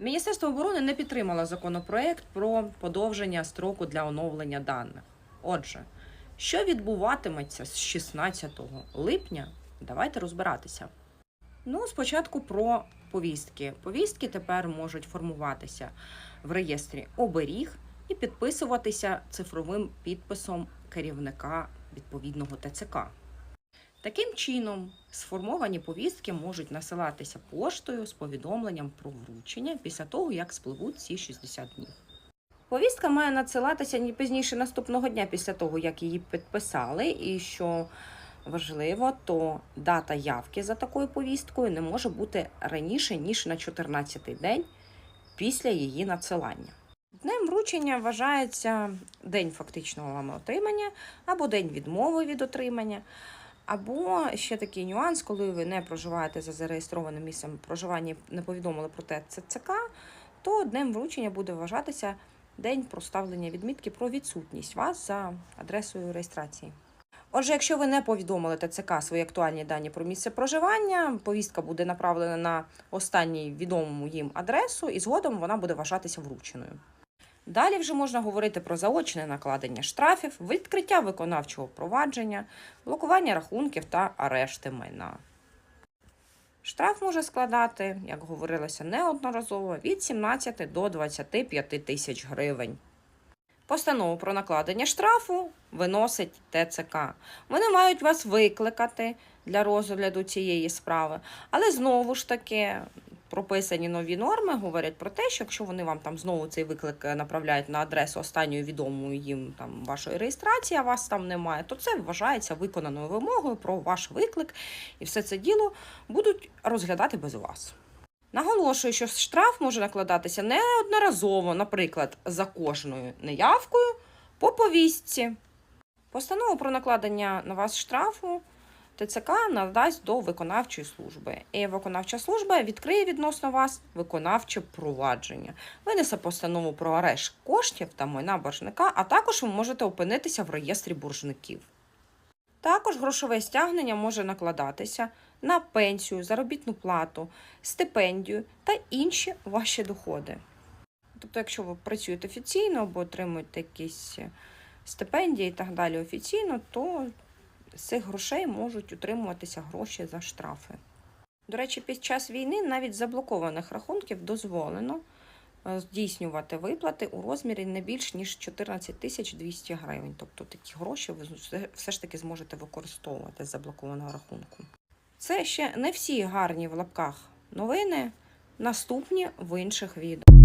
Міністерство оборони не підтримало законопроект про подовження строку для оновлення даних. Отже, що відбуватиметься з 16 липня? Давайте розбиратися. Ну, спочатку про повістки. Повістки тепер можуть формуватися в реєстрі оберіг і підписуватися цифровим підписом керівника відповідного ТЦК. Таким чином, сформовані повістки можуть насилатися поштою з повідомленням про вручення після того, як спливуть ці 60 днів. Повістка має надсилатися не пізніше наступного дня після того, як її підписали, і що важливо, то дата явки за такою повісткою не може бути раніше, ніж на 14-й день після її надсилання. Днем вручення вважається день фактичного вами отримання або день відмови від отримання. Або ще такий нюанс, коли ви не проживаєте за зареєстрованим місцем проживання, не повідомили про те ЦЦК, то днем вручення буде вважатися день проставлення відмітки про відсутність вас за адресою реєстрації. Отже, якщо ви не повідомили ТЦК свої актуальні дані про місце проживання, повістка буде направлена на останній відому їм адресу, і згодом вона буде вважатися врученою. Далі вже можна говорити про заочне накладення штрафів, відкриття виконавчого провадження, блокування рахунків та арешти майна. Штраф може складати, як говорилося неодноразово, від 17 до 25 тисяч гривень. Постанову про накладення штрафу виносить ТЦК. Вони мають вас викликати для розгляду цієї справи, але знову ж таки прописані нові норми говорять про те, що якщо вони вам там знову цей виклик е, направляють на адресу останньої відомої їм там вашої реєстрації, а вас там немає, то це вважається виконаною вимогою про ваш виклик, і все це діло будуть розглядати без вас. Наголошую, що штраф може накладатися неодноразово, наприклад, за кожною неявкою по повістці. Постанову про накладення на вас штрафу ТЦК надасть до виконавчої служби. І виконавча служба відкриє відносно вас виконавче провадження. Винесе постанову про арешт коштів та майна боржника, а також ви можете опинитися в реєстрі боржників. Також грошове стягнення може накладатися на пенсію, заробітну плату, стипендію та інші ваші доходи. Тобто, якщо ви працюєте офіційно або отримуєте якісь стипендії і так далі офіційно, то з цих грошей можуть утримуватися гроші за штрафи. До речі, під час війни навіть заблокованих рахунків дозволено е, здійснювати виплати у розмірі не більш ніж 14 тисяч 200 гривень. Тобто такі гроші ви все- все ж таки зможете використовувати з заблокованого рахунку. Це ще не всі гарні в лапках новини, наступні в інших відео.